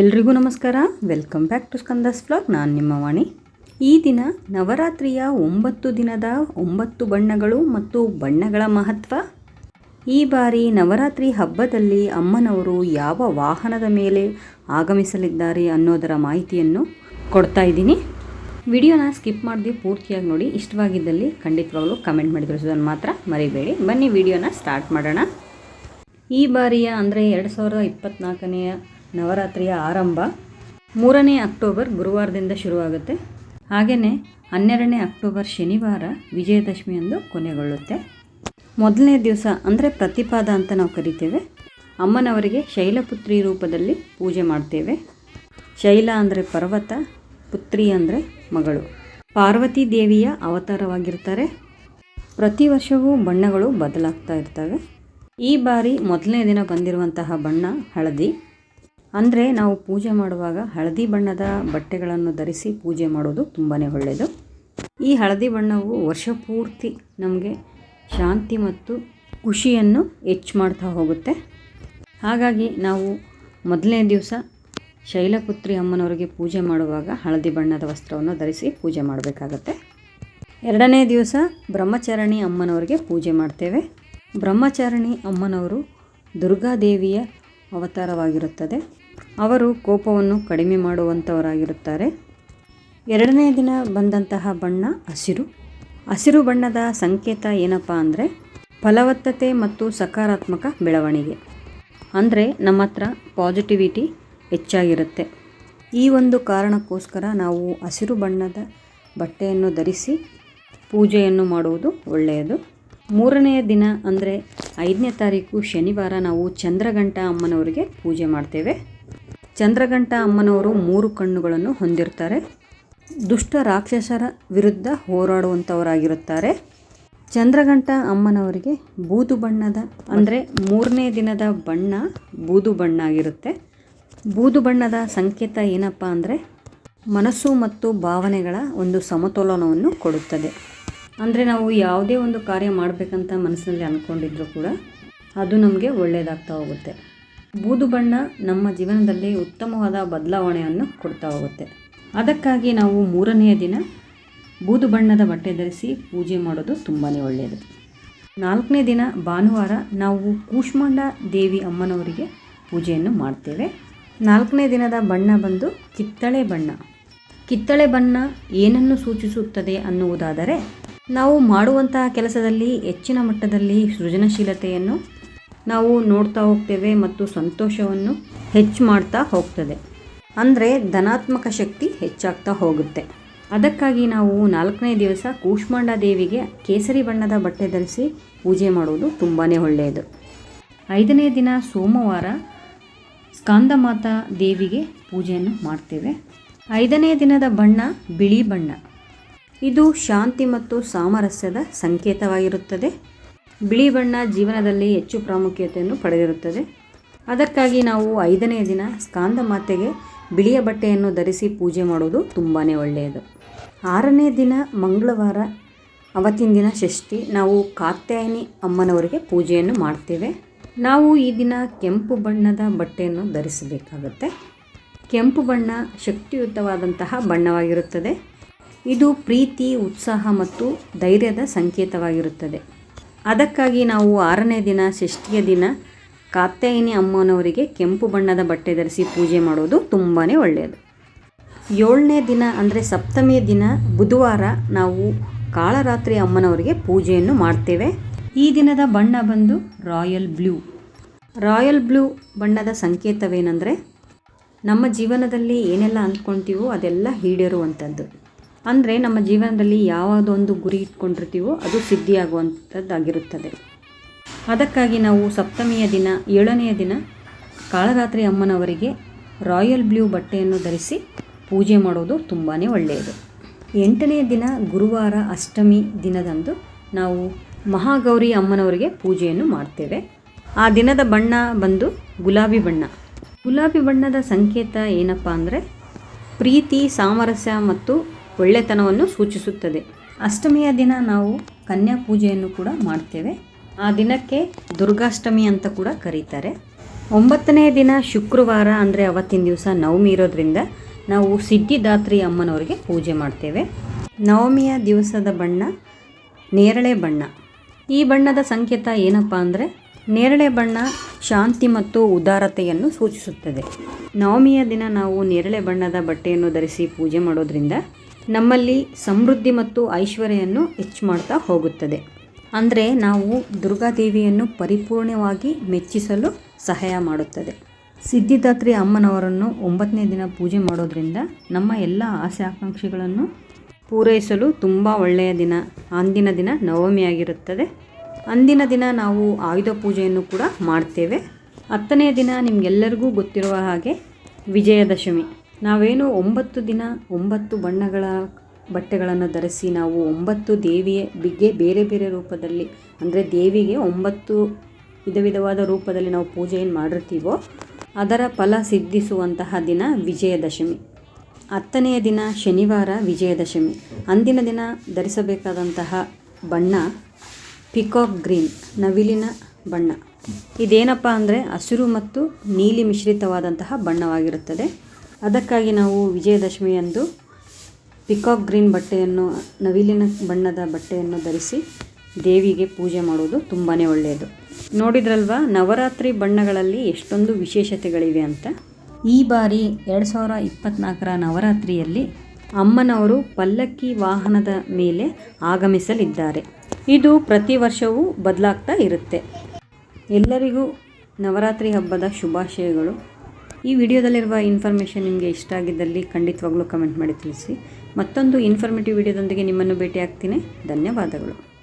ಎಲ್ರಿಗೂ ನಮಸ್ಕಾರ. Welcome back to Skanda's blog ನಾನು ನಿಮ್ಮ ವಾಣಿ. ಈ ದಿನ ನವರಾತ್ರಿಯ ಒಂಬತ್ತು ದಿನದ ಒಂಬತ್ತು ಬಣ್ಣಗಳು ಮತ್ತು ಬಣ್ಣಗಳ ಮಹತ್ವ. ಈ ಬಾರಿ ನವರಾತ್ರಿ ಹಬ್ಬದಲ್ಲಿ ಅಮ್ಮನವರು ಯಾವ ವಾಹನದ ಮೇಲೆ ಆಗಮಿಸಲಿದ್ದಾರೆ ಅನ್ನೋದರ ಮಾಹಿತಿಯನ್ನು ಕೊಡ್ತಾ ಇದ್ದೀನಿ. ವಿಡಿಯೋನ ಸ್ಕಿಪ್ ಮಾಡದೆ ಪೂರ್ತಿಯಾಗಿ ನೋಡಿ. ಇಷ್ಟವಾಗಿದ್ದಲ್ಲಿ ಖಂಡಿತವಾಗಲೂ ಕಮೆಂಟ್ ಮಾಡಿ ತಿಳಿಸೋದನ್ನು ಮಾತ್ರ ಮರಿಬೇಡಿ. ಬನ್ನಿ ವಿಡಿಯೋನ ಸ್ಟಾರ್ಟ್ ಮಾಡೋಣ. ಈ ಬಾರಿಯ ಅಂದರೆ ಎರಡು ಸಾವಿರದ ಇಪ್ಪತ್ತ್ನಾಲ್ಕನೆಯ ನವರಾತ್ರಿಯ ಆರಂಭ. ಮೂರನೇ ಅಕ್ಟೋಬರ್ ಗುರುವಾರದಿಂದ ಶುರುವಾಗುತ್ತೆ. ಹಾಗೆಯೇ ಹನ್ನೆರಡನೇ ಅಕ್ಟೋಬರ್ ಶನಿವಾರ ವಿಜಯದಶಮಿಯಂದು ಕೊನೆಗೊಳ್ಳುತ್ತೆ. ಮೊದಲನೇ ದಿವಸ ಅಂದರೆ ಪ್ರತಿಪಾದ ಅಂತ ನಾವು ಕರಿತೇವೆ. ಅಮ್ಮನವರಿಗೆ ಶೈಲಪುತ್ರಿ ರೂಪದಲ್ಲಿ ಪೂಜೆ ಮಾಡ್ತೇವೆ. ಶೈಲ ಅಂದರೆ ಪರ್ವತ, ಪುತ್ರಿ ಅಂದರೆ ಮಗಳು. ಪಾರ್ವತಿ ದೇವಿಯ ಅವತಾರವಾಗಿರ್ತಾರೆ. ಪ್ರತಿ ವರ್ಷವೂ ಬಣ್ಣಗಳು ಬದಲಾಗ್ತಾ ಇರ್ತವೆ. ಈ ಬಾರಿ ಮೊದಲನೇ ದಿನ ಬಂದಿರುವಂತಹ ಬಣ್ಣ ಹಳದಿ. ಅಂದರೆ ನಾವು ಪೂಜೆ ಮಾಡುವಾಗ ಹಳದಿ ಬಣ್ಣದ ಬಟ್ಟೆಗಳನ್ನು ಧರಿಸಿ ಪೂಜೆ ಮಾಡೋದು ತುಂಬಾ ಒಳ್ಳೆಯದು ಈ ಹಳದಿ ಬಣ್ಣವು ವರ್ಷ ಪೂರ್ತಿ ನಮಗೆ ಶಾಂತಿ ಮತ್ತು ಖುಷಿಯನ್ನು ಹೆಚ್ಚು ಮಾಡ್ತಾ ಹೋಗುತ್ತೆ. ಹಾಗಾಗಿ ನಾವು ಮೊದಲನೇ ದಿವಸ ಶೈಲಪುತ್ರಿ ಅಮ್ಮನವರಿಗೆ ಪೂಜೆ ಮಾಡುವಾಗ ಹಳದಿ ಬಣ್ಣದ ವಸ್ತ್ರವನ್ನು ಧರಿಸಿ ಪೂಜೆ ಮಾಡಬೇಕಾಗತ್ತೆ. ಎರಡನೇ ದಿವಸ ಬ್ರಹ್ಮಚಾರಣಿ ಅಮ್ಮನವರಿಗೆ ಪೂಜೆ ಮಾಡ್ತೇವೆ. ಬ್ರಹ್ಮಚಾರಣಿ ಅಮ್ಮನವರು ದುರ್ಗಾದೇವಿಯ ಅವತಾರವಾಗಿರುತ್ತದೆ. ಅವರು ಕೋಪವನ್ನು ಕಡಿಮೆ ಮಾಡುವಂಥವರಾಗಿರುತ್ತಾರೆ. ಎರಡನೇ ದಿನ ಬಂದಂತಹ ಬಣ್ಣ ಹಸಿರು. ಹಸಿರು ಬಣ್ಣದ ಸಂಕೇತ ಏನಪ್ಪ ಅಂದರೆ ಫಲವತ್ತತೆ ಮತ್ತು ಸಕಾರಾತ್ಮಕ ಬೆಳವಣಿಗೆ. ಅಂದರೆ ನಮ್ಮ ಹತ್ರ ಪಾಸಿಟಿವಿಟಿ ಹೆಚ್ಚಾಗಿರುತ್ತೆ. ಈ ಒಂದು ಕಾರಣಕ್ಕೋಸ್ಕರ ನಾವು ಹಸಿರು ಬಣ್ಣದ ಬಟ್ಟೆಯನ್ನು ಧರಿಸಿ ಪೂಜೆಯನ್ನು ಮಾಡುವುದು ಒಳ್ಳೆಯದು. ಮೂರನೆಯ ದಿನ ಅಂದರೆ ಐದನೇ ತಾರೀಕು ಶನಿವಾರ ನಾವು ಚಂದ್ರಗಂಟ ಅಮ್ಮನವರಿಗೆ ಪೂಜೆ ಮಾಡ್ತೇವೆ. ಚಂದ್ರಘಂಟ ಅಮ್ಮನವರು ಮೂರು ಕಣ್ಣುಗಳನ್ನು ಹೊಂದಿರ್ತಾರೆ ದುಷ್ಟ ರಾಕ್ಷಸರ ವಿರುದ್ಧ ಹೋರಾಡುವಂಥವರಾಗಿರುತ್ತಾರೆ ಚಂದ್ರಗಂಟ ಅಮ್ಮನವರಿಗೆ ಬೂದು ಬಣ್ಣದ, ಅಂದರೆ ಮೂರನೇ ದಿನದ ಬಣ್ಣ ಬೂದು ಬಣ್ಣ ಆಗಿರುತ್ತೆ ಬೂದು ಬಣ್ಣದ ಸಂಕೇತ ಏನಪ್ಪ ಅಂದರೆ ಮನಸ್ಸು ಮತ್ತು ಭಾವನೆಗಳ ಒಂದು ಸಮತೋಲನವನ್ನು ಕೊಡುತ್ತದೆ. ಅಂದರೆ ನಾವು ಯಾವುದೇ ಒಂದು ಕಾರ್ಯ ಮಾಡಬೇಕಂತ ಮನಸ್ಸಿನಲ್ಲಿ ಅಂದ್ಕೊಂಡಿದ್ರು ಕೂಡ ಅದು ನಮಗೆ ಒಳ್ಳೆಯದಾಗ್ತಾ ಹೋಗುತ್ತೆ. ಬೂದು ಬಣ್ಣ ನಮ್ಮ ಜೀವನದಲ್ಲಿ ಉತ್ತಮವಾದ ಬದಲಾವಣೆಯನ್ನು ಕೊಡ್ತಾ ಹೋಗುತ್ತೆ. ಅದಕ್ಕಾಗಿ ನಾವು ಮೂರನೆಯ ದಿನ ಬೂದು ಬಣ್ಣದ ಬಟ್ಟೆ ಧರಿಸಿ ಪೂಜೆ ಮಾಡೋದು ತುಂಬಾ ಒಳ್ಳೆಯದು. ನಾಲ್ಕನೇ ದಿನ ಭಾನುವಾರ ನಾವು ಕೂಷ್ಮಾಂಡ ದೇವಿ ಅಮ್ಮನವರಿಗೆ ಪೂಜೆಯನ್ನು ಮಾಡ್ತೇವೆ. ನಾಲ್ಕನೇ ದಿನದ ಬಣ್ಣ ಬಂದು ಕಿತ್ತಳೆ ಬಣ್ಣ. ಕಿತ್ತಳೆ ಬಣ್ಣ ಏನನ್ನು ಸೂಚಿಸುತ್ತದೆ ಅನ್ನುವುದಾದರೆ, ನಾವು ಮಾಡುವಂತಹ ಕೆಲಸದಲ್ಲಿ ಹೆಚ್ಚಿನ ಮಟ್ಟದಲ್ಲಿ ಸೃಜನಶೀಲತೆಯನ್ನು ನಾವು ನೋಡ್ತಾ ಹೋಗ್ತೇವೆ ಮತ್ತು ಸಂತೋಷವನ್ನು ಹೆಚ್ಚು ಮಾಡ್ತಾ ಹೋಗ್ತದೆ. ಅಂದರೆ ಧನಾತ್ಮಕ ಶಕ್ತಿ ಹೆಚ್ಚಾಗ್ತಾ ಹೋಗುತ್ತೆ. ಅದಕ್ಕಾಗಿ ನಾವು ನಾಲ್ಕನೇ ದಿವಸ ಕೂಷ್ಮಾಂಡ ದೇವಿಗೆ ಕೇಸರಿ ಬಣ್ಣದ ಬಟ್ಟೆ ಧರಿಸಿ ಪೂಜೆ ಮಾಡುವುದು ತುಂಬಾ ಒಳ್ಳೆಯದು. ಐದನೇ ದಿನ ಸೋಮವಾರ ಸ್ಕಾಂದಮಾತಾ ದೇವಿಗೆ ಪೂಜೆಯನ್ನು ಮಾಡ್ತೇವೆ. ಐದನೇ ದಿನದ ಬಣ್ಣ ಬಿಳಿ ಬಣ್ಣ. ಇದು ಶಾಂತಿ ಮತ್ತು ಸಾಮರಸ್ಯದ ಸಂಕೇತವಾಗಿರುತ್ತದೆ. ಬಿಳಿ ಬಣ್ಣ ಜೀವನದಲ್ಲಿ ಹೆಚ್ಚು ಪ್ರಾಮುಖ್ಯತೆಯನ್ನು ಪಡೆದಿರುತ್ತದೆ. ಅದಕ್ಕಾಗಿ ನಾವು ಐದನೇ ದಿನ ಸ್ಕಾಂದ ಮಾತೆಗೆ ಬಿಳಿಯ ಬಟ್ಟೆಯನ್ನು ಧರಿಸಿ ಪೂಜೆ ಮಾಡುವುದು ತುಂಬಾ ಒಳ್ಳೆಯದು. ಆರನೇ ದಿನ ಮಂಗಳವಾರ, ಅವತ್ತಿನ ದಿನ ಷಷ್ಠಿ, ನಾವು ಕಾತ್ಯಾಯನಿ ಅಮ್ಮನವರಿಗೆ ಪೂಜೆಯನ್ನು ಮಾಡ್ತೇವೆ. ನಾವು ಈ ದಿನ ಕೆಂಪು ಬಣ್ಣದ ಬಟ್ಟೆಯನ್ನು ಧರಿಸಬೇಕಾಗುತ್ತೆ. ಕೆಂಪು ಬಣ್ಣ ಶಕ್ತಿಯುತವಾದಂತಹ ಬಣ್ಣವಾಗಿರುತ್ತದೆ. ಇದು ಪ್ರೀತಿ, ಉತ್ಸಾಹ ಮತ್ತು ಧೈರ್ಯದ ಸಂಕೇತವಾಗಿರುತ್ತದೆ. ಅದಕ್ಕಾಗಿ ನಾವು ಆರನೇ ದಿನ, ಷಷ್ಠಿಯ ದಿನ ಕಾತ್ಯಾಯಿನಿ ಅಮ್ಮನವರಿಗೆ ಕೆಂಪು ಬಣ್ಣದ ಬಟ್ಟೆ ಧರಿಸಿ ಪೂಜೆ ಮಾಡೋದು ತುಂಬಾ ಒಳ್ಳೆಯದು. ಏಳನೇ ದಿನ ಅಂದರೆ ಸಪ್ತಮಿಯ ದಿನ ಬುಧವಾರ ನಾವು ಕಾಳರಾತ್ರಿ ಅಮ್ಮನವರಿಗೆ ಪೂಜೆಯನ್ನು ಮಾಡ್ತೇವೆ. ಈ ದಿನದ ಬಣ್ಣ ಬಂದು ರಾಯಲ್ ಬ್ಲೂ. ರಾಯಲ್ ಬ್ಲೂ ಬಣ್ಣದ ಸಂಕೇತವೇನೆಂದರೆ ನಮ್ಮ ಜೀವನದಲ್ಲಿ ಏನೆಲ್ಲ ಅಂದ್ಕೊಳ್ತೀವೋ ಅದೆಲ್ಲ ಈಡೇರುವಂಥದ್ದು. ಅಂದರೆ ನಮ್ಮ ಜೀವನದಲ್ಲಿ ಯಾವುದೊಂದು ಗುರಿ ಇಟ್ಕೊಂಡಿರ್ತೀವೋ ಅದು ಸಿದ್ಧಿಯಾಗುವಂಥದ್ದಾಗಿರುತ್ತದೆ. ಅದಕ್ಕಾಗಿ ನಾವು ಸಪ್ತಮಿಯ ದಿನ, ಏಳನೆಯ ದಿನ ಕಾಳರಾತ್ರಿ ಅಮ್ಮನವರಿಗೆ ರಾಯಲ್ ಬ್ಲೂ ಬಟ್ಟೆಯನ್ನು ಧರಿಸಿ ಪೂಜೆ ಮಾಡೋದು ತುಂಬಾ ಒಳ್ಳೆಯದು. ಎಂಟನೆಯ ದಿನ ಗುರುವಾರ ಅಷ್ಟಮಿ ದಿನದಂದು ನಾವು ಮಹಾಗೌರಿ ಅಮ್ಮನವರಿಗೆ ಪೂಜೆಯನ್ನು ಮಾಡ್ತೇವೆ. ಆ ದಿನದ ಬಣ್ಣ ಬಂದು ಗುಲಾಬಿ ಬಣ್ಣ. ಗುಲಾಬಿ ಬಣ್ಣದ ಸಂಕೇತ ಏನಪ್ಪ ಅಂದರೆ, ಪ್ರೀತಿ, ಸಾಮರಸ್ಯ ಮತ್ತು ಒಳ್ಳೆತನವನ್ನು ಸೂಚಿಸುತ್ತದೆ. ಅಷ್ಟಮಿಯ ದಿನ ನಾವು ಕನ್ಯಾ ಪೂಜೆಯನ್ನು ಕೂಡ ಮಾಡ್ತೇವೆ. ಆ ದಿನಕ್ಕೆ ದುರ್ಗಾಷ್ಟಮಿ ಅಂತ ಕೂಡ ಕರೀತಾರೆ. ಒಂಬತ್ತನೇ ದಿನ ಶುಕ್ರವಾರ ಅಂದರೆ ಅವತ್ತಿನ ದಿವಸ ನವಮಿ ಇರೋದ್ರಿಂದ ನಾವು ಸಿದ್ಧಿದಾತ್ರಿ ಅಮ್ಮನವರಿಗೆ ಪೂಜೆ ಮಾಡ್ತೇವೆ. ನವಮಿಯ ದಿವಸದ ಬಣ್ಣ ನೇರಳೆ ಬಣ್ಣ. ಈ ಬಣ್ಣದ ಸಂಕೇತ ಏನಪ್ಪ ಅಂದರೆ ನೇರಳೆ ಬಣ್ಣ ಶಾಂತಿ ಮತ್ತು ಉದಾರತೆಯನ್ನು ಸೂಚಿಸುತ್ತದೆ. ನವಮಿಯ ದಿನ ನಾವು ನೇರಳೆ ಬಣ್ಣದ ಬಟ್ಟೆಯನ್ನು ಧರಿಸಿ ಪೂಜೆ ಮಾಡೋದ್ರಿಂದ ನಮ್ಮಲ್ಲಿ ಸಮೃದ್ಧಿ ಮತ್ತು ಐಶ್ವರ್ಯವನ್ನು ಹೆಚ್ಚು ಮಾಡ್ತಾ ಹೋಗುತ್ತದೆ. ಅಂದರೆ ನಾವು ದುರ್ಗಾದೇವಿಯನ್ನು ಪರಿಪೂರ್ಣವಾಗಿ ಮೆಚ್ಚಿಸಲು ಸಹಾಯ ಮಾಡುತ್ತದೆ. ಸಿದ್ಧಿದಾತ್ರಿ ಅಮ್ಮನವರನ್ನು ಒಂಬತ್ತನೇ ದಿನ ಪೂಜೆ ಮಾಡೋದರಿಂದ ನಮ್ಮ ಎಲ್ಲ ಆಸೆ ಆಕಾಂಕ್ಷೆಗಳನ್ನು ಪೂರೈಸಲು ತುಂಬ ಒಳ್ಳೆಯ ದಿನ. ಅಂದಿನ ದಿನ ನವಮಿಯಾಗಿರುತ್ತದೆ ಅಂದಿನ ದಿನ ನಾವು ಆಯುಧ ಪೂಜೆಯನ್ನು ಕೂಡ ಮಾಡ್ತೇವೆ. ಹತ್ತನೇ ದಿನ ನಿಮಗೆಲ್ಲರಿಗೂ ಗೊತ್ತಿರುವ ಹಾಗೆ ವಿಜಯದಶಮಿ. ನಾವೇನು ಒಂಬತ್ತು ದಿನ, ಒಂಬತ್ತು ಬಣ್ಣಗಳ ಬಟ್ಟೆಗಳನ್ನು ಧರಿಸಿ ನಾವು ಒಂಬತ್ತು ದೇವಿಯ ಬಿಗ್ಗೆ ಬೇರೆ ಬೇರೆ ರೂಪದಲ್ಲಿ, ಅಂದರೆ ದೇವಿಗೆ ಒಂಬತ್ತು ವಿಧ ವಿಧವಾದ ರೂಪದಲ್ಲಿ ನಾವು ಪೂಜೆ ಮಾಡಿರ್ತೀವೋ, ಅದರ ಫಲ ಸಿದ್ಧಿಸುವಂತಹ ದಿನ ವಿಜಯದಶಮಿ. ಹತ್ತನೆಯ ದಿನ ಶನಿವಾರ ವಿಜಯದಶಮಿ. ಅಂದಿನ ದಿನ ಧರಿಸಬೇಕಾದಂತಹ ಬಣ್ಣ ಪಿಕಾಕ್ ಗ್ರೀನ್, ನವಿಲಿನ ಬಣ್ಣ. ಇದೇನಪ್ಪ ಅಂದರೆ ಹಸಿರು ಮತ್ತು ನೀಲಿ ಮಿಶ್ರಿತವಾದಂತಹ ಬಣ್ಣವಾಗಿರುತ್ತದೆ. ಅದಕ್ಕಾಗಿ ನಾವು ವಿಜಯದಶಮಿಯಂದು ಪಿಕಾಕ್ ಗ್ರೀನ್ ಬಟ್ಟೆಯನ್ನು, ನವಿಲಿನ ಬಣ್ಣದ ಬಟ್ಟೆಯನ್ನು ಧರಿಸಿ ದೇವಿಗೆ ಪೂಜೆ ಮಾಡುವುದು ತುಂಬಾ ಒಳ್ಳೆಯದು. ನೋಡಿದ್ರಲ್ವ, ನವರಾತ್ರಿ ಬಣ್ಣಗಳಲ್ಲಿ ಎಷ್ಟೊಂದು ವಿಶೇಷತೆಗಳಿವೆ ಅಂತ? ಈ ಬಾರಿ ಎರಡು ಸಾವಿರ ಇಪ್ಪತ್ತ್ನಾಲ್ಕರ ನವರಾತ್ರಿಯಲ್ಲಿ ಅಮ್ಮನವರು ಪಲ್ಲಕ್ಕಿ ವಾಹನದ ಮೇಲೆ ಆಗಮಿಸಲಿದ್ದಾರೆ. ಇದು ಪ್ರತಿ ವರ್ಷವೂ ಬದಲಾಗ್ತಾ ಇರುತ್ತೆ. ಎಲ್ಲರಿಗೂ ನವರಾತ್ರಿ ಹಬ್ಬದ ಶುಭಾಶಯಗಳು. ಈ ವಿಡಿಯೋದಲ್ಲಿರುವ ಇನ್ಫಾರ್ಮೇಷನ್ ನಿಮಗೆ ಇಷ್ಟ ಆಗಿದ್ದಲ್ಲಿ ಖಂಡಿತವಾಗ್ಲೂ ಕಮೆಂಟ್ ಮಾಡಿ ತಿಳಿಸಿ. ಮತ್ತೊಂದು ಇನ್ಫಾರ್ಮೇಟಿವ್ ವಿಡಿಯೋದೊಂದಿಗೆ ನಿಮ್ಮನ್ನು ಭೇಟಿ ಆಗ್ತೀನಿ ಧನ್ಯವಾದಗಳು.